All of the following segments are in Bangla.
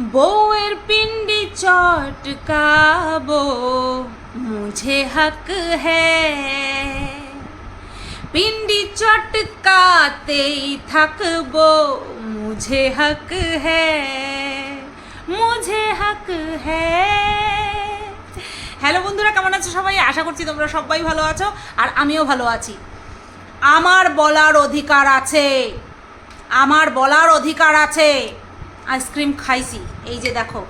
বউয়ের পিন্ডি চটকাবো মুঝে হক হ্যায় পিন্ডি চটকাতেই থাকব। মুঝে হক মুঝে হক হ্যালো বন্ধুরা, কেমন আছো সবাই? আশা করছি তোমরা সবাই ভালো আছো আর আমিও ভালো আছি। আমার বলার অধিকার আছে। আমার বলার অধিকার আছে। আইসক্রিম খাইছি। এই যে দেখো।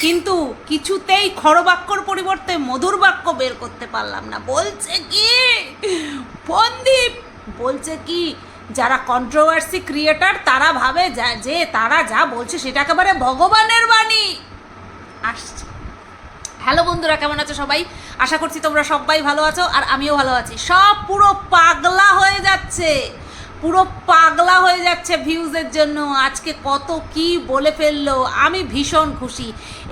কিন্তু কিছুতেই খড়বাক্যর পরিবর্তে মধুর বাক্য বের করতে পারলাম না। বলছে কি? ফন্দীপ বলছে কি? যারা কন্ট্রোভার্সি ক্রিয়েটার তারা ভাবে যা- যে তারা যা বলছে সেটা একেবারে ভগবানের বাণী। আসছে। হ্যালো বন্ধুরা, কেমন আছো সবাই? আশা করছি তোমরা সবাই ভালো আছো আর আমিও ভালো আছি। সব পুরো পাগলা হয়ে যাচ্ছে। পুরো পাগলা হয়ে যাচ্ছে ভিউজের জন্য। আজকে কত কি বলে ফেলল। আমি ভীষণ খুশি।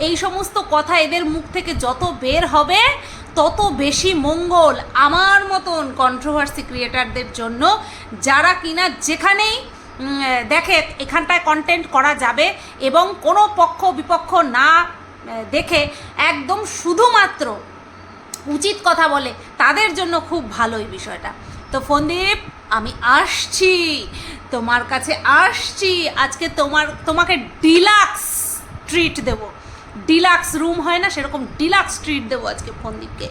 এই সমস্ত কথা এদের মুখ থেকে যত বের হবে, তত বেশি মঙ্গল আমার মতন কন্ট্রোভার্সি ক্রিয়েটারদের জন্য। যারা কিনা যেখানেই দেখে এখানটায় কন্টেন্ট করা যাবে এবং কোনো পক্ষ বিপক্ষ না দেখে একদম শুধুমাত্র উচিত কথা বলে, তাদের জন্য খুব ভালোই বিষয়টা। তো ফন্দীপ আমি আসছি, তোমার কাছে আসছি, আজকে তোমার, তোমাকে ডিলাক্স ট্রিট দেব। ডিলাক্স রুম হয় না, সেরকম ডিলাক্স ট্রিট দেবো আজকে ফন্দীপকে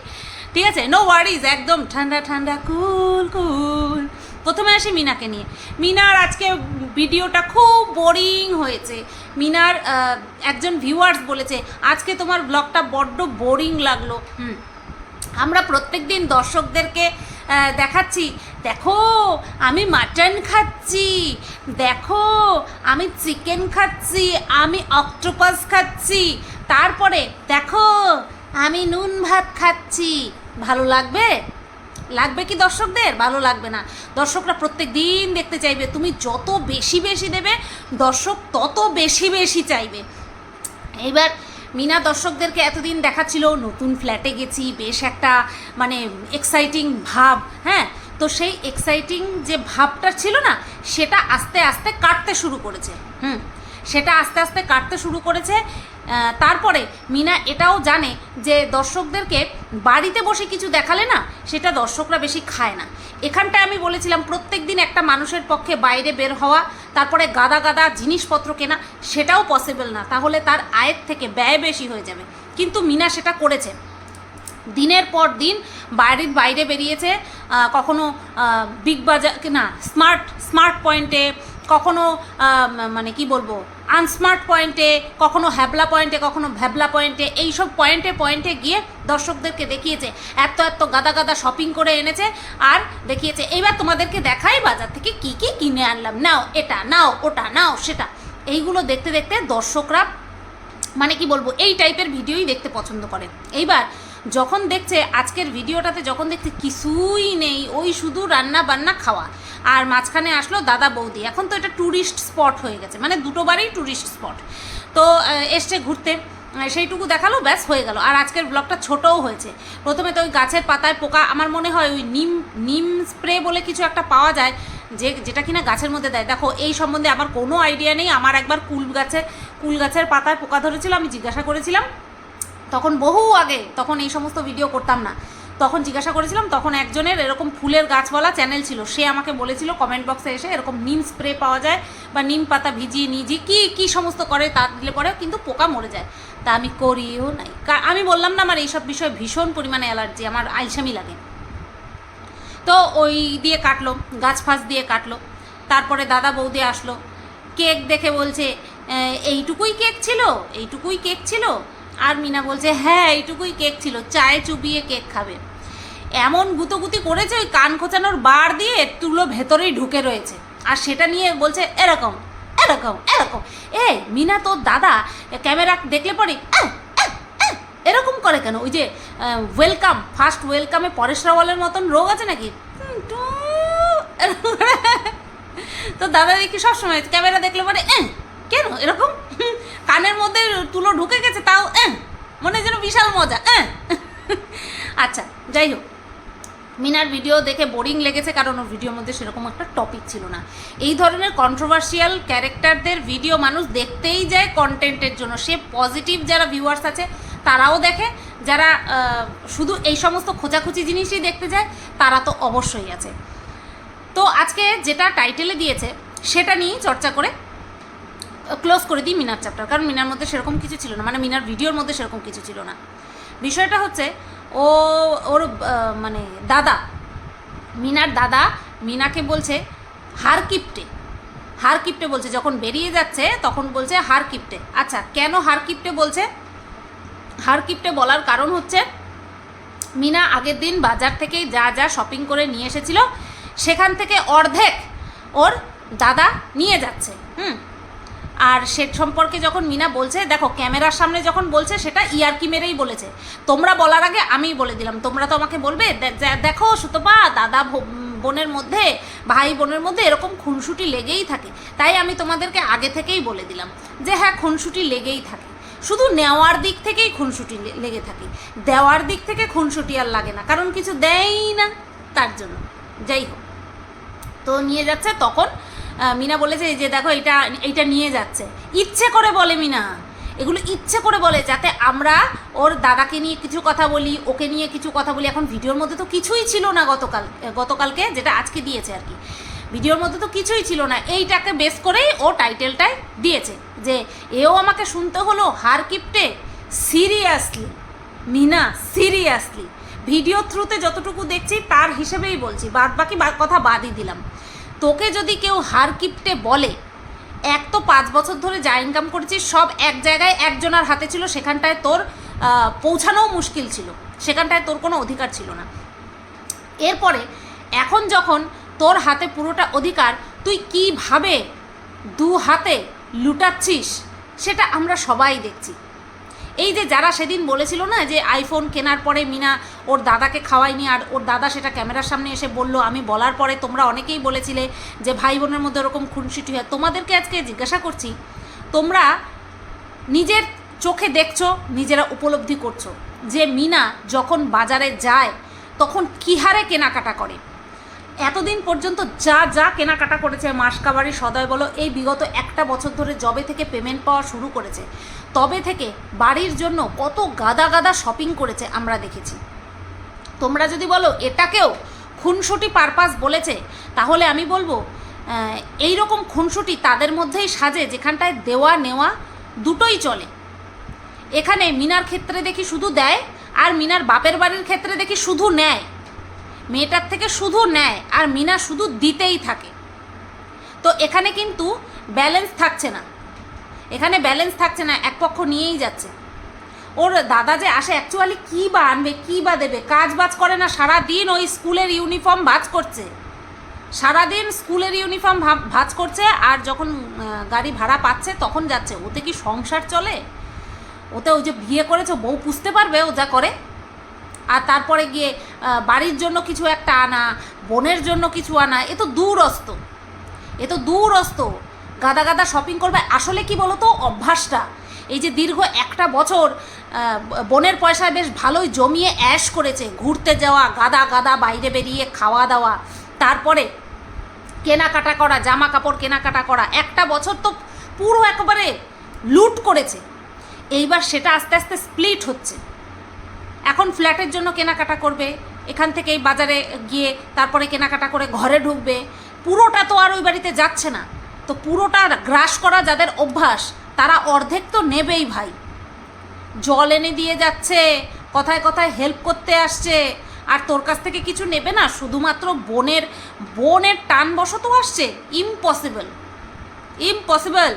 ঠিক আছে? নো ওয়ারিজ একদম ঠান্ডা ঠান্ডা, কুল কুল। প্রথমে আসি মিনাকে নিয়ে। মিনার আজকে ভিডিওটা খুব বোরিং হয়েছে। মিনার একজন ভিউয়ার্স বলেছে, আজকে তোমার ব্লগটা বড্ড বোরিং লাগল। হুম। আমরা প্রত্যেক দিন দর্শকদেরকে দেখাচ্ছি। দেখো, আমি মাটন খাচ্ছি। দেখো, আমি চিকেন খাচ্ছি। আমি অক্টোপাস খাচ্ছি। তারপরে দেখো, আমি নুন ভাত খাচ্ছি। ভালো লাগবে? লাগবে কি দর্শকদের? ভালো লাগবে না। দর্শকরা প্রত্যেক দিন দেখতে চাইবে, তুমি যত বেশি বেশি দেবে, দর্শক তত বেশি বেশি চাইবে। এইবার মিনা, দর্শকদেরকে এতদিন দেখাচ্ছিল, নতুন ফ্ল্যাটে গেছি, বেশ একটা মানে এক্সাইটিং ভাব হ্যাঁ? তো সেই এক্সাইটিং যে ভাবটা ছিল না, সেটা আস্তে আস্তে কাটতে শুরু করেছে, হুম? সেটা আস্তে আস্তে কাটতে শুরু করেছে। তারপরে মিনা এটাও জানে যে দর্শকদেরকে বাড়িতে বসে কিছু দেখালে না, সেটা দর্শকরা বেশি খায় না। এখানটায় আমি বলেছিলাম প্রত্যেক দিন একটা মানুষের পক্ষে বাইরে বের হওয়া, তারপরে গাদা গাদা জিনিসপত্র কেনা, সেটাও পসিবল না। তাহলে তার আয়ের থেকে ব্যয় বেশি হয়ে যাবে। কিন্তু মিনা সেটা করেছে। দিনের পর দিন বাড়ির বাইরে বেরিয়েছে কখনো বিগ বাজার না স্মার্ট স্মার্ট পয়েন্টে কখনো মানে কি বলব আনস্মার্ট পয়েন্টে কখনো হ্যাবলা পয়েন্টে কখনো ভ্যাবলা পয়েন্টে এইসব পয়েন্টে পয়েন্টে গিয়ে দর্শকদেরকে দেখিয়েছে। এত এত গাদা গাদা শপিং করে এনেছে আর দেখিয়েছে। এইবার তোমাদেরকে দেখাই বাজার থেকে কি কি কিনে আনলাম। নাও এটা, নাও ওটা, নাও সেটা। এইগুলো দেখতে দেখতে দর্শকরা মানে কি বলব, এই টাইপের ভিডিওই দেখতে পছন্দ করে। এইবার যখন দেখছে, আজকের ভিডিওটাতে যখন দেখছে কিছুই নেই, ওই শুধু রান্না বান্না খাওয়া। আর মাঝখানে আসলো দাদা বৌদি। এখন তো এটা ট্যুরিস্ট স্পট হয়ে গেছে। মানে দুটো বারেই ট্যুরিস্ট স্পট তো এসছে ঘুরতে। সেইটুকু দেখাল, ব্যাস হয়ে গেল। আর আজকের ব্লগটা ছোটও হয়েছে। প্রথমে তো ওই গাছের পাতায় পোকা, আমার মনে হয় ওই নিম নিম স্প্রে বলে কিছু একটা পাওয়া যায়, যে, যেটা কিনা গাছের মধ্যে দেয়। দেখো, এই সম্বন্ধে আমার কোনো আইডিয়া নেই। আমার একবার কুল গাছে, কুল গাছের পাতায় পোকা ধরেছিল, আমি জিজ্ঞাসা করেছিলাম। তখন বহু আগে, তখন এই সমস্ত ভিডিও করতাম না। তখন জিজ্ঞাসা করেছিলাম, তখন একজনের এরকম ফুলের গাছওয়ালা চ্যানেল ছিল। সে আমাকে বলেছিল কমেন্ট বক্সে এসে এরকম নিম স্প্রে পাওয়া যায় বা নিম পাতা ভিজিয়ে নিজে কি কি সমস্ত করে তা দিলে পরে কিন্তু পোকা মরে যায়। তা আমি করিও নাই। আমি বললাম না আমার এইসব বিষয়ে ভীষণ পরিমাণে অ্যালার্জি আমার আলসামি লাগে। তো ওই দিয়ে কাটলো, গাছ ফাছ দিয়ে কাটলো। তারপরে দাদা বৌদি আসলো। কেক দেখে বলছে এইটুকুই কেক ছিল, এইটুকুই কেক ছিল আর মিনা বলছে হ্যাঁ এইটুকুই কেক ছিল চায়ে চুবিয়ে কেক খাবে। এমন গুতোগুতি করেছে ওই কান খোঁচানোর বার দিয়ে তুলো ভেতরেই ঢুকে রয়েছে। আর সেটা নিয়ে বলছে এরকম এরকম এরকম। এ মিনা তোর দাদা ক্যামেরা দেখলে পরে এরকম করে কেন? ওই যে ওয়েলকাম ফার্স্ট ওয়েলকামে পরেশ রাওয়ালের মতন রোগ আছে নাকি? তো দাদা দেখি সবসময় ক্যামেরা দেখলে পরে "এহ, কেন? এরকম? কানের মধ্যে তুলো ঢুকে গেছে, তাও মনে যেন বিশাল মজা। আচ্ছা যাই হোক। মিনার ভিডিও দেখে বোরিং লেগেছে কারণ ওর ভিডিওর মধ্যে সেরকম একটা টপিক ছিল না। এই ধরনের কন্ট্রোভার্সিয়াল ক্যারেক্টারদের ভিডিও মানুষ দেখতেই যায় কন্টেন্টের জন্য। সে পজিটিভ যারা ভিউয়ার্স আছে, তারাও দেখে। যারা শুধু এই সমস্ত খোঁচাখুচি জিনিসই দেখতে যায়, তারা তো অবশ্যই আছে। তো আজকে যেটা টাইটেলে দিয়েছে, সেটা নিয়েই চর্চা করে ক্লোজ করে দিই মিনার চ্যাপ্টার কারণ মিনার মধ্যে সেরকম কিছু ছিল না মানে মিনার ভিডিওর মধ্যে সেরকম কিছু ছিল না। বিষয়টা হচ্ছে, ও, ওর মানে দাদা, মিনার দাদা, মিনাকে বলছে, হার কিপটে। হার কিপটে বলছে, যখন বেরিয়ে যাচ্ছে, তখন বলছে, হার কিপটে। আচ্ছা কেন হার কিপটে বলছে? হার কিপটে বলার কারণ হচ্ছে, মিনা আগের দিন বাজার থেকে যা যা শপিং করে নিয়ে এসেছিল, সেখান থেকে অর্ধেক ওর দাদা নিয়ে যাচ্ছে, হুম? আর সে সম্পর্কে যখন মিনা বলছে, দেখো, ক্যামেরার সামনে যখন বলছে, সেটা ইয়ারকি মেরেই বলেছে। তোমরা বলার আগে আমিই বলে দিলাম। তোমরা তো আমাকে বলবে দেখো, সুতপা, দাদা বোনের মধ্যে, ভাই বোনের মধ্যে এরকম খুনসুটি লেগেই থাকে। তাই আমি তোমাদেরকে আগে থেকেই বলে দিলাম যে হ্যাঁ খুনসুটি লেগেই থাকে। শুধু নেওয়ার দিক থেকেই খুনসুটি লেগে থাকে। দেওয়ার দিক থেকে খুনসুটি আর লাগে না, কারণ কিছু দেয়ই না তার জন্য। যাই হোক। তো নিয়ে যাচ্ছে তখন মিনা বলেছে যে দেখো এটা এইটা নিয়ে যাচ্ছে। ইচ্ছে করে বলে মিনা। এগুলো ইচ্ছে করে বলে যাতে আমরা ওর দাদাকে নিয়ে কিছু কথা বলি, ওকে নিয়ে কিছু কথা বলি। এখন ভিডিওর মধ্যে তো কিছুই ছিল না গতকাল গতকালকে যেটা আজকে দিয়েছে আর কি। ভিডিওর মধ্যে তো কিছুই ছিল না। এইটাকে বেস করেই ও টাইটেলটায় দিয়েছে যে এও আমাকে শুনতে হলো, হার কিপটে সিরিয়াসলি মিনা সিরিয়াসলি ভিডিও থ্রুতে যতটুকু দেখছি, তার হিসেবেই বলছি। বাদ বাকি কথা বাদই দিলাম। তোকে যদি কেউ হার কিপটে বলে, এক তো পাঁচ বছর ধরে যা ইনকাম করেছিস, সব এক জায়গায় একজনের হাতে ছিল, সেখানটায় তোর পৌঁছানোও মুশকিল ছিল। সেখানটায় তোর কোনো অধিকার ছিল না। এরপরে, এখন যখন তোর হাতে পুরোটা অধিকার, তুই কীভাবে দু হাতে লুটাচ্ছিস, সেটা আমরা সবাই দেখছি। এই যে যারা সেদিন বলেছিল না যে আইফোন কেনার পরে মিনা ওর দাদাকে খাওয়ায়নি আর ওর দাদা সেটা ক্যামেরার সামনে এসে বলল, আমি বলার পরে তোমরা অনেকেই বলেছিলে যে ভাই বোনের মধ্যে ওরকম খুনসুটি হয়। তোমাদেরকে আজকে জিজ্ঞাসা করছি, তোমরা নিজের চোখে দেখছ, নিজেরা উপলব্ধি করছ যে মিনা যখন বাজারে যায় তখন কী হারে কেনাকাটা করে? এতদিন পর্যন্ত যা যা কেনাকাটা করেছে মাসকাবারি সদয় বলো, এই বিগত একটা বছর ধরে জবে থেকে পেমেন্ট পাওয়া শুরু করেছে। তবে থেকে বাড়ির জন্য কত গাদা গাদা শপিং করেছে আমরা দেখেছি। তোমরা যদি বলো, এটাকেও খুনসুটি পারপাস বলেছে, তাহলে আমি বলব এই রকম খুনসুটি তাদের মধ্যেই সাজে, যেখানটায় দেওয়া নেওয়া দুটোই চলে। এখানে মিনার ক্ষেত্রে দেখি শুধু দেয়, আর মিনার বাপের বাড়ির ক্ষেত্রে দেখি শুধু নেয়। মেয়েটার থেকে শুধু নেয়, আর মিনা শুধু দিতেই থাকে। তো এখানে কিন্তু ব্যালেন্স থাকছে না। এখানে ব্যালেন্স থাকছে না, এক পক্ষ নিয়েই যাচ্ছে। ওর দাদা যে আসে অ্যাকচুয়ালি কী বা আনবে, কী বা দেবে? কাজ বাজ করে না সারা দিন ওই স্কুলের ইউনিফর্ম ভাজ করছে। সারাদিন স্কুলের ইউনিফর্ম ভাজ করছে, আর যখন গাড়ি ভাড়া পাচ্ছে, তখন যাচ্ছে। ওতে কি সংসার চলে? ওতে ওই যে বিয়ে করেছে বউ পুষতে পারবে, ও যা করে। আর তারপরে গিয়ে বাড়ির জন্য কিছু একটা আনা, বোনের জন্য কিছু আনা, এ তো দূরস্ত। এ তো দূরস্ত। গাদা গাদা শপিং করবে। আসলে কি বলো তো অভ্যাসটা। এই যে দীর্ঘ একটা বছর বোনের পয়সায় বেশ ভালোই জমিয়ে অ্যাশ করেছে। ঘুরতে যাওয়া, গাদা গাদা বাইরে বেরিয়ে খাওয়া দাওয়া। তারপরে কেনাকাটা করা, জামা কাপড় কেনাকাটা করা। একটা বছর তো পুরো একেবারে লুট করেছে। এইবার সেটা আস্তে আস্তে স্প্লিট হচ্ছে। এখন ফ্ল্যাটের জন্য কেনাকাটা করবে। এখান থেকেই বাজারে গিয়ে তারপরে কেনাকাটা করে ঘরে ঢুকবে। পুরোটা তো আর ওই বাড়িতে যাচ্ছে না। তো পুরোটা গ্রাস করা যাদের অভ্যাস, তারা অর্ধেক তো নেবেই ভাই। জল এনে দিয়ে যাচ্ছে, কথায় কথায় হেল্প করতে আসছে, আর তোর কাছ থেকে কিছু নেবে না? শুধুমাত্র বোনের বোনের টান বশত আসছে? ইম্পসিবল ইম্পসিবল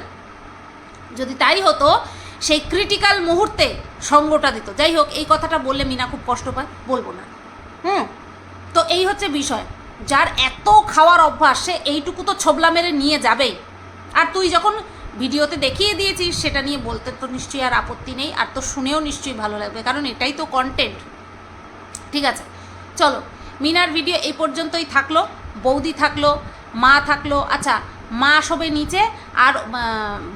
যদি তাই হতো, সেই ক্রিটিক্যাল মুহূর্তে সঙ্গটা দিত। যাই হোক, এই কথাটা বললে মিনা খুব কষ্ট পায়, বলব না। হুম? তো এই হচ্ছে বিষয়। যার এত খাওয়ার অভ্যাস, সে এইটুকু তো ছোবলা মেরে নিয়ে যাবেই। আর তুই যখন ভিডিওতে দেখিয়ে দিয়েছিস, সেটা নিয়ে বলতে তো নিশ্চয়ই আর আপত্তি নেই, আর তো শুনেও নিশ্চয়ই ভালো লাগবে, কারণ এটাই তো কন্টেন্ট ঠিক আছে, চলো, মিনার ভিডিও এই পর্যন্তই থাকল, বৌদি থাকল, মা থাকল আচ্ছা মা শোবে নিচে, আর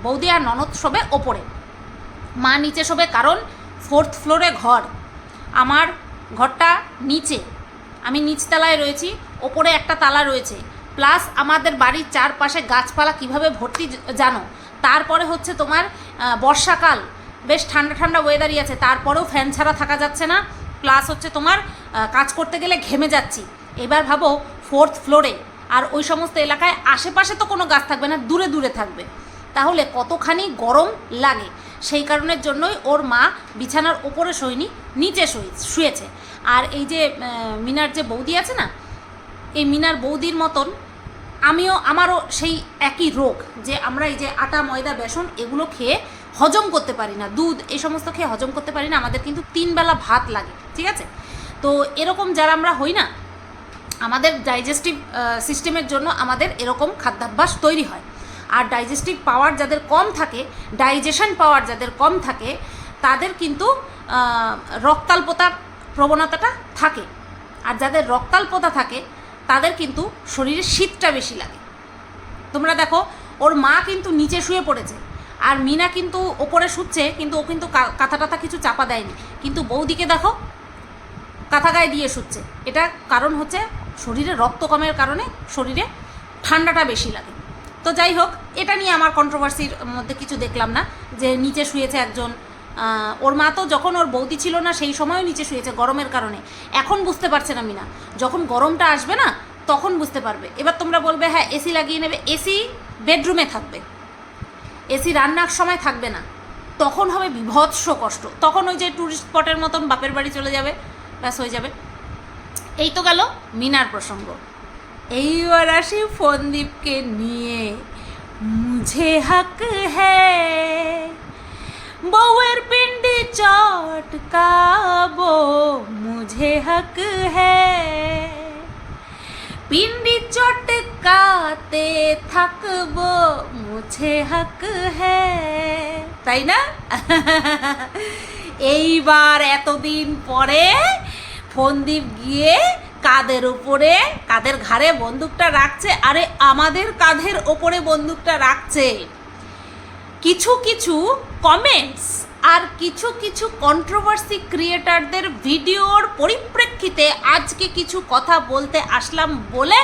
বৌদি আর ননদ শোবে ওপরে। মা নিচে শোবে কারণ ফোর্থ ফ্লোরে ঘর, আমার ঘরটা নিচে। আমি নিচতলায় রয়েছি, ওপরে একটা তালা রয়েছে। প্লাস আমাদের বাড়ির চারপাশে গাছপালা কীভাবে ভর্তি জানো? তারপরে হচ্ছে তোমার বর্ষাকাল। বেশ ঠান্ডা ঠান্ডা ওয়েদারই আছে, তারপরেও ফ্যান ছাড়া থাকা যাচ্ছে না। প্লাস হচ্ছে তোমার কাজ করতে গেলে ঘেমে যাচ্ছি। এবার ভাবো ফোর্থ ফ্লোরে আর ওই সমস্ত এলাকায় আশেপাশে তো কোনো গাছ থাকবে না, দূরে দূরে থাকবে। তাহলে কতখানি গরম লাগে? সেই কারণের জন্যই ওর মা বিছানার ওপরে শোয়নি, নিচে শুয়ে, শুয়েছে। আর এই যে মিনার যে বৌদি আছে না, এই মিনার বৌদির মতন আমিও, আমারও সেই একই রোগ যে আমরা এই যে আটা, ময়দা, বেসন এগুলো খেয়ে হজম করতে পারি না। দুধ এই সমস্ত খেয়ে হজম করতে পারি না, আমাদের কিন্তু তিন বেলা ভাত লাগে, ঠিক আছে? তো এরকম যারা আমরা হই না, আমাদের ডাইজেস্টিভ সিস্টেমের জন্য আমাদের এরকম খাদ্যাভ্যাস তৈরি হয়। আর ডাইজেস্টিভ পাওয়ার যাদের কম থাকে ডাইজেশন পাওয়ার যাদের কম থাকে, তাদের কিন্তু রক্তাল্পতার প্রবণতাটা থাকে। আর যাদের রক্তাল্পতা থাকে, তাদের কিন্তু শরীরে শীতটা বেশি লাগে। তোমরা দেখো, ওর মা কিন্তু নিচে শুয়ে পড়েছে, আর মিনা কিন্তু ওপরে শুচ্ছে, কিন্তু ও কিন্তু কাঁথা টাথা কিছু চাপা দেয়নি। কিন্তু বৌদিকে দেখো, কাঁথা গায়ে দিয়ে শুচ্ছে। এটা কারণ হচ্ছে শরীরে রক্ত কমের কারণে শরীরে ঠান্ডাটা বেশি লাগে। তো যাই হোক, এটা নিয়ে আমার কন্ট্রোভার্সির মধ্যে কিছু দেখলাম না, যে নিচে শুয়েছে একজন ওর মা তো যখন ওর বৌদি ছিল না, সেই সময়ও নিচে শুয়েছে গরমের কারণে। এখন বুঝতে পারছে না মিনা। যখন গরমটা আসবে না, তখন বুঝতে পারবে। এবার তোমরা বলবে হ্যাঁ এসি লাগিয়ে নেবে। এসি বেডরুমে থাকবে। এসি রান্নার সময় থাকবে না। তখন হবে বিভৎস কষ্ট। তখন ওই যে ট্যুরিস্ট স্পটের মতন বাপের বাড়ি চলে যাবে, ব্যাস হয়ে যাবে। এই তো গেল মিনার প্রসঙ্গ। এইবার আসি ফন্দীপকে নিয়ে। মুঝে হক হ্যায়। বউয়ের পিন্ডি চটকাবো, মুঝে হক হ্যায় পিন্ডি চটকাতে থাকব, মুঝে হক হ্যায় তাই না? এইবার এতদিন পরে ফন্দীপ গিয়ে কাদের উপরে, কাদের ঘাড়ে বন্দুকটা রাখছে? আরে আমাদের কাঁধের ওপরে বন্দুকটা রাখছে। কিছু কিছু কমেন্টস আর কিছু কিছু কন্ট্রোভার্সি ক্রিয়েটারদের ভিডিওর পরিপ্রেক্ষিতে আজকে কিছু কথা বলতে আসলাম বলে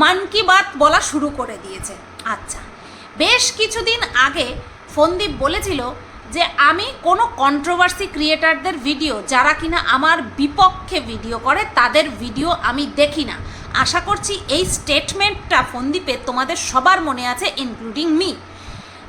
মান কি বাত বলা শুরু করে দিয়েছে। আচ্ছা বেশ কিছুদিন আগে ফন্দীপ বলেছিল যে আমি কোনো কন্ট্রোভার্সি ক্রিয়েটারদের ভিডিও যারা কিনা আমার বিপক্ষে ভিডিও করে, তাদের ভিডিও আমি দেখি না। আশা করছি এই স্টেটমেন্টটা ফন্দীপের তোমাদের সবার মনে আছে ইনক্লুডিং মি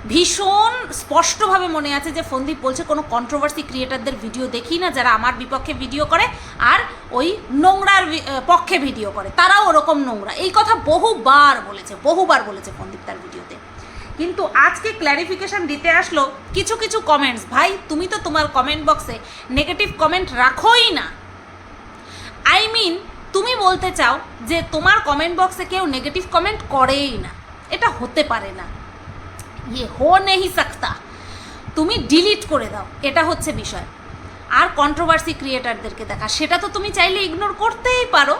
ভীষণ স্পষ্টভাবে মনে আছে যে ফন্দীপ বলছে, কোনো কন্ট্রোভার্সি ক্রিয়েটারদের ভিডিও দেখি না, যারা আমার বিপক্ষে ভিডিও করে আর ওই নোংরার পক্ষে ভিডিও করে। তারাও ওরকম নোংরা। এই কথা বহুবার বলেছে বহুবার বলেছে ফন্দীপ তার ভিডিওতে কিন্তু আজকে ক্ল্যারিফিকেশন দিতে আসলো কিছু কিছু কমেন্টস ভাই, তুমি তো তোমার কমেন্ট বক্সে নেগেটিভ কমেন্ট রাখোই না। আই মিন তুমি বলতে চাও যে তোমার কমেন্ট বক্সে কেউ নেগেটিভ কমেন্ট করেই না। এটা হতে পারে না। ইয়ে হো নেহি সাকতা। তুমি ডিলিট করে দাও, এটা হচ্ছে বিষয়। আর কন্ট্রোভার্সি ক্রিয়েটারদেরকে দেখা, সেটা তো তুমি চাইলে ইগনোর করতেই পারো।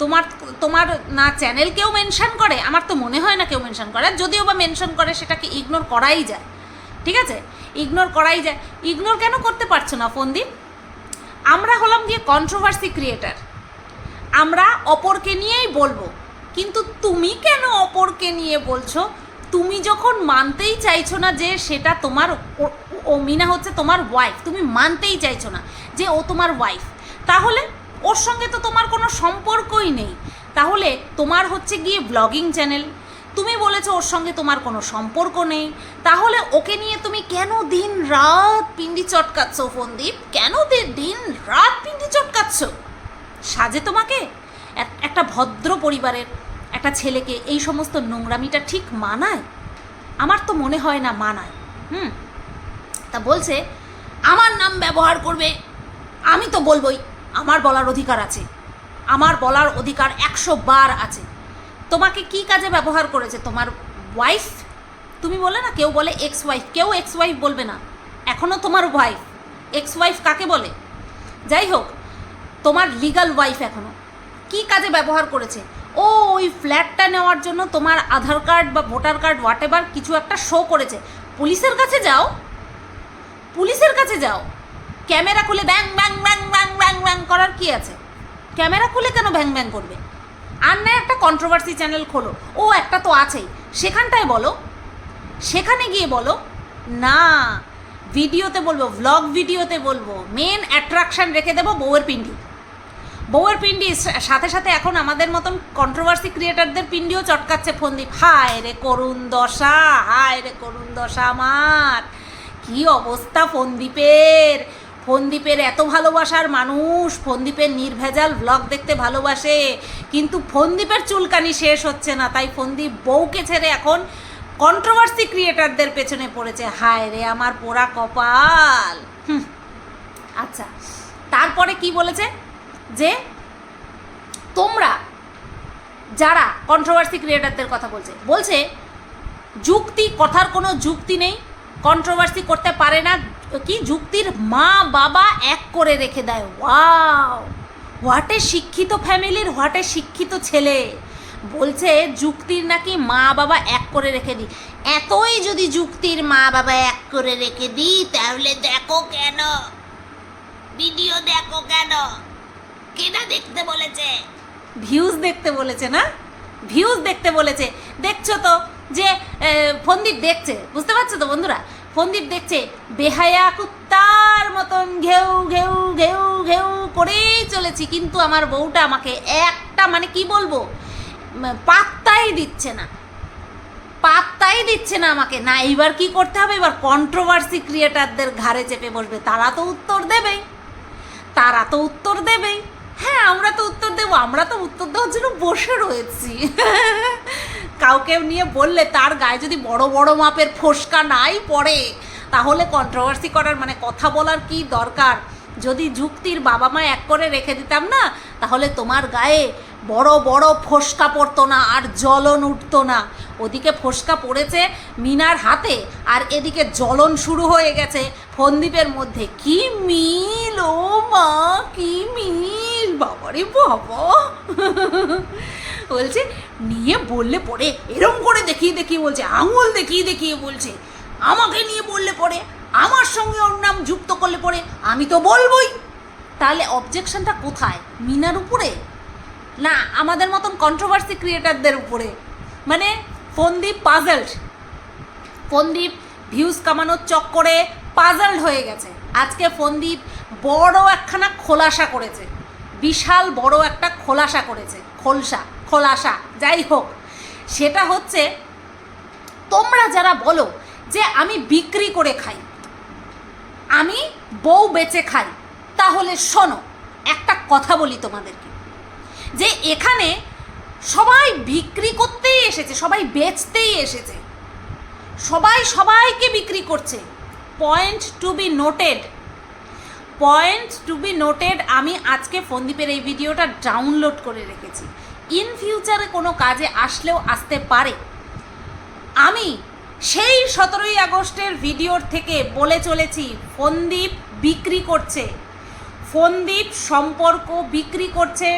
তোমার তোমার না চ্যানেল কেউ মেনশন করে, আমার তো মনে হয় না কেউ মেনশন করে, আর যদিও বা মেনশন করে, সেটাকে ইগনোর করাই যায়। ঠিক আছে? ইগনোর করাই যায়। ইগনোর কেন করতে পারছ না, ফন্দীপ? আমরা হলাম গিয়ে কন্ট্রোভার্সি ক্রিয়েটার আমরা অপরকে নিয়েই বলব, কিন্তু তুমি কেন অপরকে নিয়ে বলছো? তুমি যখন মানতেই চাইছো না যে সেটা তোমার ও- মিনা হচ্ছে তোমার ওয়াইফ তুমি মানতেই চাইছো না যে ও তোমার ওয়াইফ তাহলে ওর সঙ্গে তো তোমার কোনো সম্পর্কই নেই। তাহলে তোমার হচ্ছে গিয়ে ব্লগিং চ্যানেল তুমি বলেছ ওর সঙ্গে তোমার কোনো সম্পর্ক নেই, তাহলে ওকে নিয়ে তুমি কেন দিন রাত পিন্ডি চটকাচ্ছ ফন্দীপ? কেন দিন রাত পিন্ডি চটকাচ্ছ? সাজে তোমাকে? একটা ভদ্র পরিবারের একটা ছেলেকে এই সমস্ত নোংরামিটা ঠিক মানায়? আমার তো মনে হয় না মানায়। হুম, তা বলছে, আমার নাম ব্যবহার করবে, আমি তো বলবই, আমার বলার অধিকার আছে। আমার বলার অধিকার একশো বার আছে। তোমাকে কি কাজে ব্যবহার করেছে? তোমার ওয়াইফ তুমি বলে না, কেউ বলে এক্স ওয়াইফ কেউ এক্স ওয়াইফ বলবে না। এখনও তোমার ওয়াইফ এক্স ওয়াইফ কাকে বলে? যাই হোক, তোমার লিগাল ওয়াইফ এখনও কি কাজে ব্যবহার করেছে? ও ওই ফ্ল্যাটটা নেওয়ার জন্য তোমার আধার কার্ড বা ভোটার কার্ড হোয়াট কিছু একটা শো করেছে। পুলিশের কাছে যাও। পুলিশের কাছে যাও। ক্যামেরা খুলে ব্যাং ব্যাং ব্যাং ব্যাং ব্যাং ব্যাং করার কি আছে? ক্যামেরা খুলে কেন ব্যাং ভ্যাং করবে? আর না একটা কন্ট্রোভার্সি চ্যানেল খোলো। ও একটা তো আছেই। সেখানটায় বলো। সেখানে গিয়ে বলো, না, ভিডিওতে বলব ভ্লগ ভিডিওতে বলব মেন অ্যাট্রাকশন রেখে দেবো বউয়ের পিন্ডি। বউয়ের পিন্ডি, সাথে সাথে এখন আমাদের মতন কন্ট্রোভার্সি ক্রিয়েটারদের পিন্ডিও চটকাচ্ছে ফন্দীপ। হায় রে করুণ দশা, হায় রে করুণ দশা আমার। কি অবস্থা ফন্দীপের? ফন্দীপের এত ভালোবাসার মানুষ, ফন্দীপের নির্ভেজাল ব্লগ দেখতে ভালোবাসে। কিন্তু ফন্দীপের চুলকানি শেষ হচ্ছে না, তাই ফন্দীপ বউকে ছেড়ে এখন কন্ট্রোভার্সি ক্রিয়েটারদের পেছনে পড়েছে। হায় রে আমার পোড়া কপাল। আচ্ছা তারপরে কি বলেছে? যে তোমরা যারা কন্ট্রোভার্সি ক্রিয়েটারদের কথা বলছে বলছে যুক্তি, কথার কোনো যুক্তি নেই কন্ট্রোভার্সি করতে পারে না, কি যুক্তির মা বাবা এক করে রেখে দেয়, ওয়াও! হোয়াটে শিক্ষিত ফ্যামিলির হোয়াটে শিক্ষিত ছেলে। বলছে যুক্তির নাকি মা বাবা এক করে রেখে দিই। এতই যদি যুক্তির মা বাবা এক করে রেখে দিই, তাহলে দেখো কেন? ভিডিও দেখো কেন? কেনা দেখতে বলেছে? ভিউজ দেখতে বলেছে, না? ভিউজ দেখতে বলেছে। দেখছ তো যে ফন্দীপ দেখছে, বুঝতে পারছ তো বন্ধুরা? ফন্দীপ দেখছে, বেহায়া কুত্তার মতন ঘেউ ঘেউ ঘেউ ঘেউ করেই চলেছি, কিন্তু আমার বউটা আমাকে একটা মানে কি বলব পাত্তাই দিচ্ছে না। পাত্তাই দিচ্ছে না আমাকে। না, এইবার কি করতে হবে? এবার কন্ট্রোভার্সি ক্রিয়েটারদের ঘাড়ে চেপে বসবে। তারা তো উত্তর দেবেই। তারা তো উত্তর দেবেই। হ্যাঁ আমরা তো উত্তর দেবো। আমরা তো উত্তর দেওয়ার জন্য বসে রয়েছি। কাউকে নিয়ে বললে তার গায়ে যদি বড় বড় মাপের ফোসকা নাই পড়ে, তাহলে কন্ট্রোভার্সি করার মানে কথা বলার কি দরকার? যদি যুক্তির বাবা মা এক করে রেখে দিতাম না, তাহলে তোমার গায়ে বড় বড় ফোসকা পড়তো না আর জ্বলন উঠতো না। ওদিকে ফোসকা পড়েছে মিনার হাতে আর এদিকে জ্বলন শুরু হয়ে গেছে ফন্দীপের মধ্যে। কি মিল, ও মা, কি মিল, বাবারে বাবা। বলছে, নিয়ে বললে পরে এরম করে দেখিয়ে দেখিয়ে বলছে, আঙুল দেখিয়ে দেখিয়ে বলছে। আমাকে নিয়ে বললে পরে আমার সঙ্গে ওর নাম যুক্ত করলে পরে আমি তো বলবই। তাহলে অবজেকশনটা কোথায়? মিনার উপরে? না, আমাদের মতন কন্ট্রোভার্সি ক্রিয়েটারদের উপরে। মানে ফন্দীপ পাজলড ফন্দীপ ভিউজ কামানোর চক্করে পাজলড হয়ে গেছে। আজকে ফন্দীপ বড় একখানা খোলাসা করেছে। বিশাল বড় একটা খোলাসা করেছে। খোলসা, খোলাসা, যাই হোক। সেটা হচ্ছে, তোমরা যারা বলো যে আমি বিক্রি করে খাই, আমি বউ বেচে খাই, তাহলে শোনো, একটা কথা বলি তোমাদেরকে। যে এখানে সবাই বিক্রি করতেই এসেছে, সবাই বেচতেই এসেছে। সবাই সবাইকে বিক্রি করছে। Point to be noted point to be noted আমি আজকে ফন্দীপের এই ভিডিওটা ডাউনলোড করে রেখেছি। ইন ফিউচারে কোনো কাজে আসলেও আসতে পারে। আমি সেই সতেরোই আগস্টের ভিডিওর থেকে বলে চলেছি, ফন্দীপ বিক্রি করছে। ফন্দীপ সম্পর্ক বিক্রি করছে।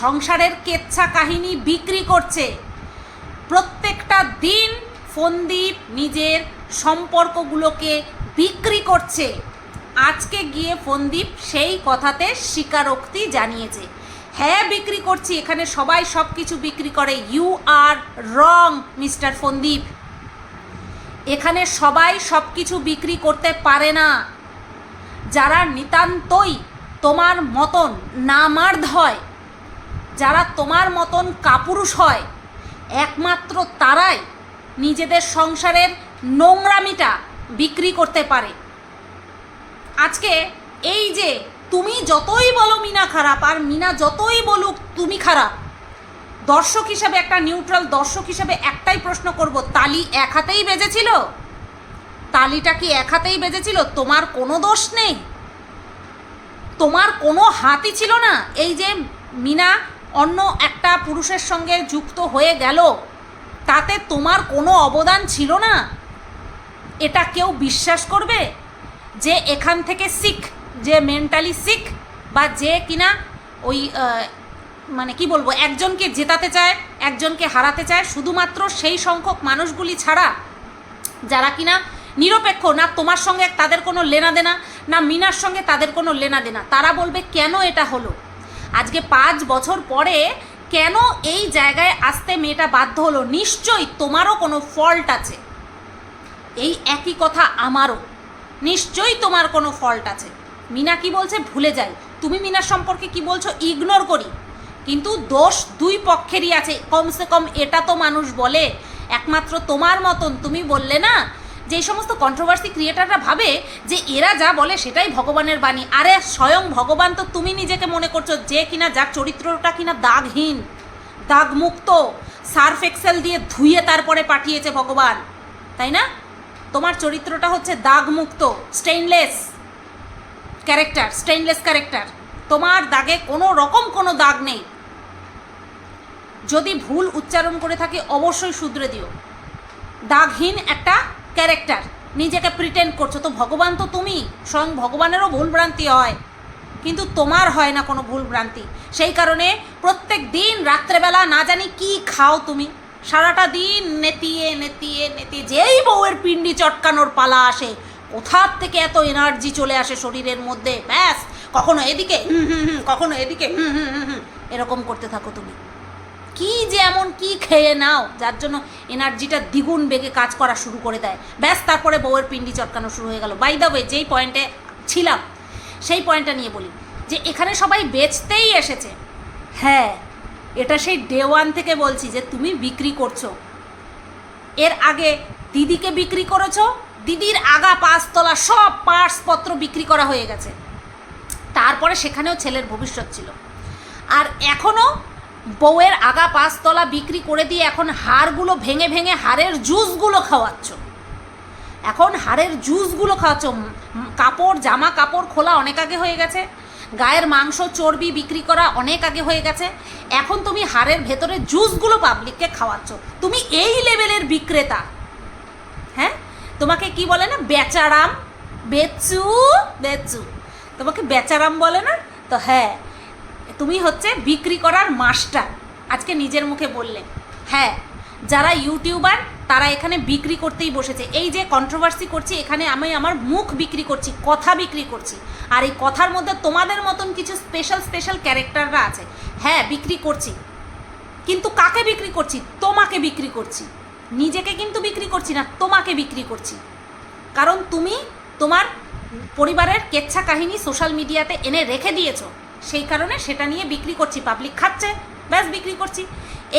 সংসারের কেচ্ছা কাহিনী বিক্রি করছে। প্রত্যেকটা দিন ফন্দীপ নিজের সম্পর্কগুলোকে বিক্রি করছে। আজকে গিয়ে ফন্দীপ সেই কথাতে স্বীকারোক্তি জানিয়েছে। হ্যাঁ বিক্রি করছি, এখানে সবাই সব কিছু বিক্রি করে। ইউ আর রং মিস্টার ফন্দীপ। এখানে সবাই সব কিছু বিক্রি করতে পারে না। যারা নিতান্তই তোমার মতন নামার্ধ হয় যারা তোমার মতন কাপুরুষ হয়, একমাত্র তারাই নিজেদের সংসারের নোংরামিটা বিক্রি করতে পারে। আজকে এই যে তুমি যতই বলো মিনা খারাপ, আর মিনা যতই বলুক তুমি খারাপ, দর্শক হিসাবে একটা নিউট্রাল দর্শক হিসাবে একটাই প্রশ্ন করব, তালি এক হাতেই বেজেছিল? তালিটা কি এক হাতেই বেজেছিল? তোমার কোনো দোষ নেই। তোমার কোনো হাতই ছিল না। এই যে মিনা অন্য একটা পুরুষের সঙ্গে যুক্ত হয়ে গেল। তাতে তোমার কোনো অবদান ছিল না? এটা কেউ বিশ্বাস করবে? যে এখান থেকে শিখ, যে মেন্টালি শিখ বা যে কিনা ওই মানে কি বলব, একজনকে জেতাতে চায়, একজনকে হারাতে চায়, শুধুমাত্র সেই সংখ্যক মানুষগুলি ছাড়া যারা কিনা নিরপেক্ষ, না তোমার সঙ্গে তাদের কোনো লেনা দেনা না মিনার সঙ্গে তাদের কোনো লেনা দেনা তারা বলবে, কেন এটা হলো? আজকে পাঁচ বছর পরে কেন এই জায়গায় আসতে মেয়েটা বাধ্য হলো? নিশ্চয়ই তোমারও কোনো ফল্ট আছে। এই একই কথা আমারও। নিশ্চয়ই তোমার কোনো ফল্ট আছে। মিনা কি বলছে? ভুলে যাই। তুমি মিনার সম্পর্কে কি বলছো? ইগনোর করি। কিন্তু দোষ দুই পক্ষেরই আছে। কমসে কম এটা তো মানুষ বলে। একমাত্র তোমার মতন। তুমি বললে না যে সমস্ত কন্ট্রোভার্সি ক্রিয়েটাররা ভাবে যে এরা যা বলে সেটাই ভগবানের বাণী। আরে স্বয়ং ভগবান তো তুমি নিজেকে মনে করছ যে কিনা যার চরিত্রটা কিনা দাগহীন, দাগমুক্ত, সার্ফ এক্সেল দিয়ে ধুয়ে তারপরে পাঠিয়েছে ভগবান, তাই না? তোমার চরিত্রটা হচ্ছে দাগমুক্ত স্টেইনলেস ক্যারেক্টার স্টেইনলেস ক্যারেক্টার তোমার দাগে কোনো রকম কোনো দাগ নেই। যদি ভুল উচ্চারণ করে থাকে অবশ্যই শুধরে দিও। দাগহীন একটা ক্যারেক্টার। নিজেকে প্রিটেন্ড করছ। তো ভগবান তো তুমি। স্বয়ং ভগবানেরও ভুল ভ্রান্তি হয়। কিন্তু তোমার হয় না কোনো ভুল ভ্রান্তি। সেই কারণে প্রত্যেক দিন রাত্রেবেলা না জানি কি খাও তুমি। সারাটা দিন নেতিয়ে নেতিয়ে নেতিয়ে যেই বউয়ের পিণ্ডি চটকানোর পালা আসে, কোথার থেকে এত এনার্জি চলে আসে শরীরের মধ্যে? ব্যাস, কখনো এদিকে হুম হুম হুম, কখনো এদিকে হুম হুম হুম, এরকম করতে থাকো তুমি। কি যে এমন কি খেয়ে নাও, যার জন্য এনার্জিটা দ্বিগুণ বেগে কাজ করা শুরু করে দেয়। ব্যাস, তারপরে বউয়ের পিণ্ডি চটকানো শুরু হয়ে গেল। বাই দ্য যেই পয়েন্টে ছিলাম, সেই পয়েন্টটা নিয়ে বলি, যে এখানে সবাই বেচতেই এসেছে। হ্যাঁ এটা সেই ডে ওয়ান থেকে বলছি যে তুমি বিক্রি করছ। এর আগে দিদিকে বিক্রি করেছ, দিদির আগা পাঁচতলা সব পার্টসপত্র বিক্রি করা হয়ে গেছে। তারপরে সেখানেও ছেলের ভবিষ্যৎ ছিল। আর এখনও বউয়ের আগা পাঁচতলা বিক্রি করে দিয়ে এখন হাড়গুলো ভেঙে ভেঙে হাড়ের জুসগুলো খাওয়াচ্ছ। এখন হাড়ের জুসগুলো খাওয়াচ্ছ। কাপড়, জামা কাপড় খোলা অনেক আগে হয়ে গেছে। গায়ের মাংস, চর্বি বিক্রি করা অনেক আগে হয়ে গেছে। এখন তুমি হাড়ের ভেতরে জুসগুলো পাবলিককে খাওয়াচ্ছ। তুমি এই লেভেলের বিক্রেতা। হ্যাঁ? তোমাকে কি বলে না? বেচারাম। বেচু? বেচু। তোমাকে বেচারাম বলে না? তো হ্যাঁ তুমি হচ্ছে বিক্রি করার মাস্টার। আজকে নিজের মুখে বললে। হ্যাঁ যারা ইউটিউবার, তারা এখানে বিক্রি করতেই বসেছে। এই যে কন্ট্রোভার্সি করছি, এখানে আমি আমার মুখ বিক্রি করছি, কথা বিক্রি করছি। আর এই কথার মধ্যে তোমাদের মতন কিছু স্পেশাল স্পেশাল ক্যারেক্টাররা আছে। হ্যাঁ বিক্রি করছি। কিন্তু কাকে বিক্রি করছি? তোমাকে বিক্রি করছি। নিজেকে কিন্তু বিক্রি করছি না, তোমাকে বিক্রি করছি। কারণ তুমি তোমার পরিবারের কেচ্ছা কাহিনী সোশ্যাল মিডিয়াতে এনে রেখে দিয়েছ। সেই কারণে সেটা নিয়ে বিক্রি করছি পাবলিক খাচ্ছে, ব্যাস বিক্রি করছি।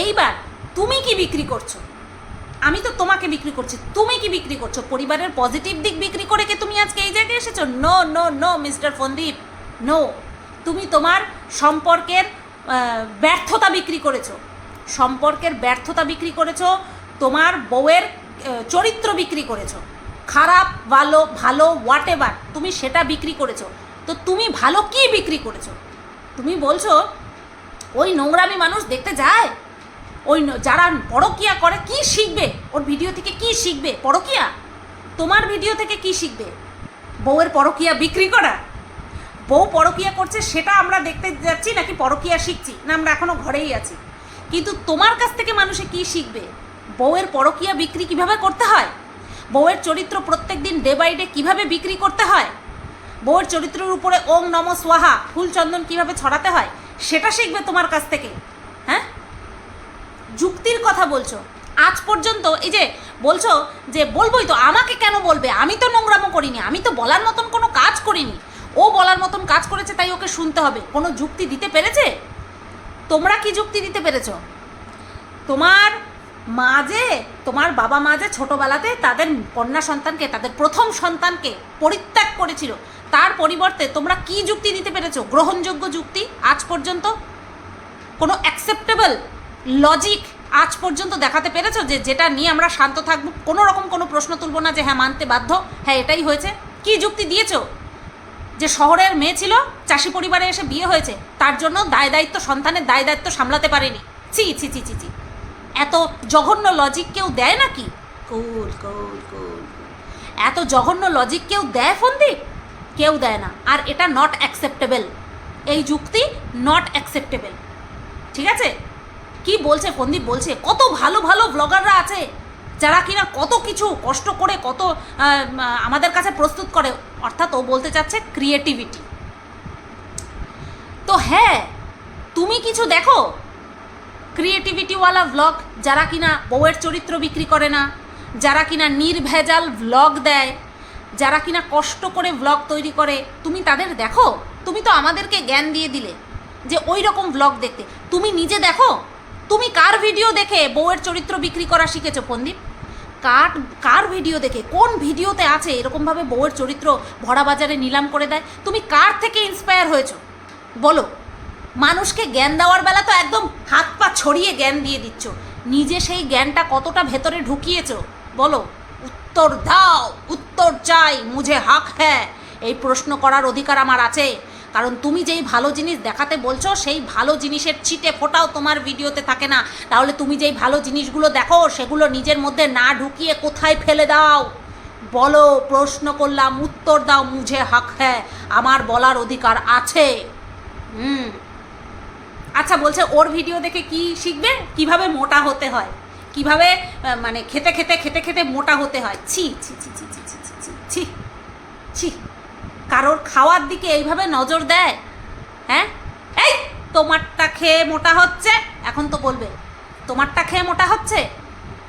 এইবার তুমি কি বিক্রি করছ? আমি তো তোমাকে বিক্রি করছি, তুমি কি বিক্রি করছ? পরিবারের পজিটিভ দিক বিক্রি করে কি তুমি আজকে এই জায়গায় এসেছ? No no no mister Fandip no তুমি তোমার সম্পর্কের ব্যর্থতা বিক্রি করেছ। সম্পর্কের ব্যর্থতা বিক্রি করেছ, তোমার বউয়ের চরিত্র বিক্রি করেছ। খারাপ, ভালো ভালো হোয়াট এভার তুমি সেটা বিক্রি করেছ। তো তুমি ভালো কি বিক্রি করেছ? তুমি বলছো, ওই নোংরামি মানুষ দেখতে যায়? ওই যারা পরকিয়া করে, কি শিখবে? ওর ভিডিও থেকে কি শিখবে? পরকিয়া? তোমার ভিডিও থেকে কি শিখবে? বউয়ের পরকিয়া বিক্রি করা? বউ পরকিয়া করছে, সেটা আমরা দেখতে যাচ্ছি নাকি পরকিয়া শিখছি? না, আমরা এখনও ঘরেই আছি। কিন্তু তোমার কাছ থেকে মানুষে কি শিখবে? বউয়ের পরকিয়া বিক্রি কীভাবে করতে হয়? বউয়ের চরিত্র প্রত্যেক দিন ডে বাই ডে কীভাবে বিক্রি করতে হয়? বউয়ের চরিত্রের উপরে ওং নম সোহা ফুল চন্দন কীভাবে ছড়াতে হয়, সেটা শিখবে তোমার কাছ থেকে। হ্যাঁ? যুক্তির কথা বলছো। আজ পর্যন্ত এই যে বলছো যে বলবোই তো, আমাকে কেন বলবে? আমি তো নোংরামো করিনি, আমি তো বলার মতন কোনো কাজ করিনি। ও বলার মতন কাজ করেছে, তাই ওকে শুনতে হবে। কোনো যুক্তি দিতে পেরেছে? তোমরা কি যুক্তি দিতে পেরেছ? তোমার মা যে, তোমার বাবা মা যে ছোটোবেলাতে তাদের কন্যা সন্তানকে, তাদের প্রথম সন্তানকে পরিত্যাগ করেছিল, তার পরিবর্তে তোমরা কি যুক্তি দিতে পেরেছ? গ্রহণযোগ্য যুক্তি আজ পর্যন্ত? কোনো অ্যাকসেপ্টেবল লজিক আজ পর্যন্ত দেখাতে পেরেছ যে, যেটা নিয়ে আমরা শান্ত থাকব? কোনো রকম কোনো প্রশ্ন তুলবো না যে হ্যাঁ মানতে বাধ্য? হ্যাঁ এটাই হয়েছে। কি যুক্তি দিয়েছ? যে শহরের মেয়ে ছিল, চাষি পরিবারে এসে বিয়ে হয়েছে, তার জন্য দায় দায়িত্ব, সন্তানের দায় দায়িত্ব সামলাতে পারেনি। ছি ছি ছি ছি ছি। এত জঘন্য লজিক কেউ দেয় নাকি? কুল কুল কুল এত জঘন্য লজিক কেউ দেয় ফন্দি? কেউ দেয় না। আর এটা নট অ্যাকসেপ্টেবল এই যুক্তি নট অ্যাকসেপ্টেবল ঠিক আছে? কি বলছে ফন্দীপ বলছে কত ভালো ভালো ব্লগাররা আছে যারা কিনা কত কিছু কষ্ট করে কত আমাদের কাছে প্রস্তুত করে। অর্থাৎ ও বলতে চাচ্ছে ক্রিয়েটিভিটি তো হ্যাঁ তুমি কিছু দেখো? ক্রিয়েটিভিটিওয়ালা ভ্লগ যারা কিনা বউয়ের চরিত্র বিক্রি করে না, যারা কিনা নির্ভেজাল ভ্লগ দেয়, যারা কিনা কষ্ট করে ভ্লগ তৈরি করে, তুমি তাদের দেখো? তুমি তো আমাদেরকে জ্ঞান দিয়ে দিলে যে ওই রকম ভ্লগ দেখতে। তুমি নিজে দেখো? তুমি কার ভিডিও দেখে বউয়ের চরিত্র বিক্রি করা শিখেছো পন্দীপ কার কার ভিডিও দেখে? কোন ভিডিওতে আছে এরকমভাবে বউয়ের চরিত্র ভরা বাজারে নিলাম করে দেয়? তুমি কার থেকে ইন্সপায়ার হয়েছো? বলো। মানুষকে জ্ঞান দেওয়ার বেলা তো একদম হাত পা ছড়িয়ে জ্ঞান দিয়ে দিচ্ছ। নিজে সেই জ্ঞানটা কতটা ভেতরে ঢুকিয়েছো? বলো। উত্তর দাও, উত্তর চাই, মুঝে হাক হ্যাঁ এই প্রশ্ন করার অধিকার আমার আছে। কারণ তুমি যেই ভালো জিনিস দেখাতে বলছো, সেই ভালো জিনিসের ছিটে ফোটাও তোমার ভিডিওতে থাকে না। তাহলে তুমি যেই ভালো জিনিসগুলো দেখো, সেগুলো নিজের মধ্যে না ঢুকিয়ে কোথায় ফেলে দাও? বলো, প্রশ্ন করলাম, উত্তর দাও, মুঝে হাক হ্যাঁ আমার বলার অধিকার আছে। হুম। আচ্ছা বলছে ওর ভিডিও দেখে কি শিখবে? কীভাবে মোটা হতে হয়? কীভাবে মানে খেতে খেতে খেতে খেতে মোটা হতে হয়? ছি ছি ছি ছি ছি ছি ছি ছি ছি। ছি কারোর খাওয়ার দিকে এইভাবে নজর দেয়? হ্যাঁ? এই, তোমারটা খেয়ে মোটা হচ্ছে? এখন তো বলবে, তোমারটা খেয়ে মোটা হচ্ছে?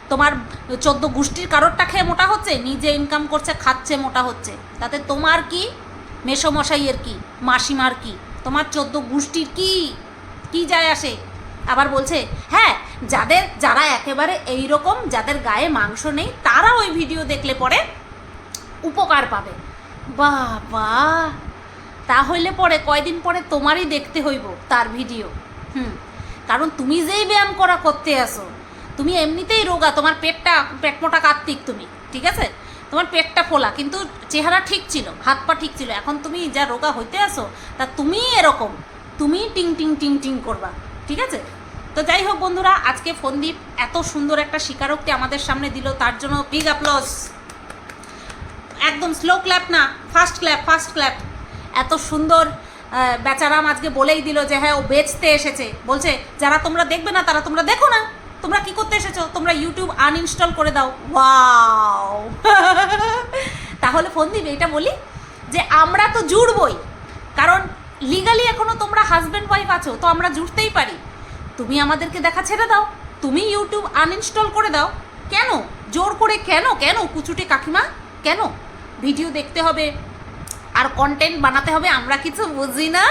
তোমার চোদ্দ গোষ্ঠীর কারোরটা খেয়ে মোটা হচ্ছে? নিজে ইনকাম করছে, খাচ্ছে, মোটা হচ্ছে। তাতে তোমার কি? মেসোমশাইয়ের কি? মাসিমার কি? তোমার চোদ্দ গোষ্ঠীর কি? কি যায় আসে? আবার বলছে হ্যাঁ যাদের, যারা একেবারে এই রকম যাদের গায়ে মাংস নেই, তারা ওই ভিডিও দেখলে পরে উপকার পাবে। বাবা, তাহলে পরে কয়দিন পরে তোমারই দেখতে হইব তার ভিডিও হুম, কারণ তুমি যেই ব্যায়াম করা করতে আসো, তুমি এমনিতেই রোগা, তোমার পেটটা, পেট মোটা কার্তিক তুমি, ঠিক আছে? তোমার পেটটা ফোলা, কিন্তু চেহারা ঠিক ছিল, হাত পা ঠিক ছিল, এখন তুমি যা রোগা হইতে আসো, তা তুমি এরকম। তুমি টিং টিং টিং টিং করবা, ঠিক আছে? তো যাই হোক বন্ধুরা, আজকে ফন্দীপ এত সুন্দর একটা স্বীকারোক্তি আমাদের সামনে দিল, তার জন্য বিগ অ্যাপ্লস একদম স্লো ক্ল্যাপ না ফাস্ট ক্ল্যাপ ফাস্ট ক্ল্যাপ এত সুন্দর বেচারাম আজকে বলেই দিল যে হ্যাঁ ও বেচতে এসেছে। বলছে, যারা তোমরা দেখবে না, তারা তোমরা দেখো না। তোমরা কি করতে এসেছ? তোমরা ইউটিউব আনইনস্টল করে দাও। ওয়াও তাহলে ফোন দিবে এটা বলি যে, আমরা তো জুড়বই। কারণ লিগালি এখনও তোমরা হাজব্যান্ড ওয়াইফ আছো, তো আমরা জুড়তেই পারি। তুমি আমাদেরকে দেখা ছেড়ে দাও, তুমি ইউটিউব আনইনস্টল করে দাও। কেন? জোর করে কেন? কেন? কুচুটে কাকিমা, কেন? ভিডিও দেখতে হবে, আর কন্টেন্ট বানাতে হবে, আমরা কিছু বুঝি না।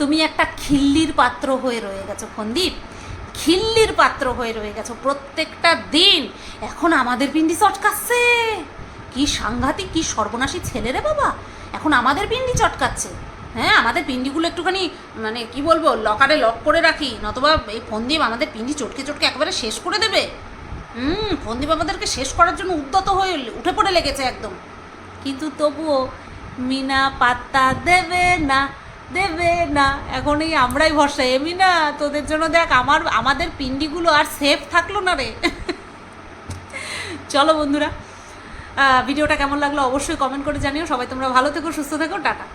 তুমি একটা খিল্লির পাত্র হয়ে রয়ে গেছো ফন্দীপ খিল্লির পাত্র হয়ে রয়ে গেছো প্রত্যেকটা দিন। এখন আমাদের পিন্ডি চটকাচ্ছে। কি সাংঘাতিক, কি সর্বনাশী ছেলে রে বাবা। এখন আমাদের পিন্ডি চটকাচ্ছে। হ্যাঁ আমাদের পিন্ডিগুলো একটুখানি মানে কি বলব লকারে লক করে রাখি, নতবা এই ফন্দীপ আমাদের পিন্ডি চটকে চটকে একেবারে শেষ করে দেবে। হুম, ফন্দীপ আমাদেরকে শেষ করার জন্য উদ্যত হয়ে উঠে পড়ে লেগেছে একদম। কিন্তু তবুও মিনা পাত্তা দেবে না দেবে না, এখন এই আমরাই ভরসা। এ মিনা, তোদের জন্য দেখ, আমার, আমাদের পিন্ডিগুলো আর সেফ থাকল না রে। চলো বন্ধুরা ভিডিওটা কেমন লাগল অবশ্যই কমেন্ট করে জানিও। সবাই তোমরা ভালো থেকো, সুস্থ থেকো, টাটা।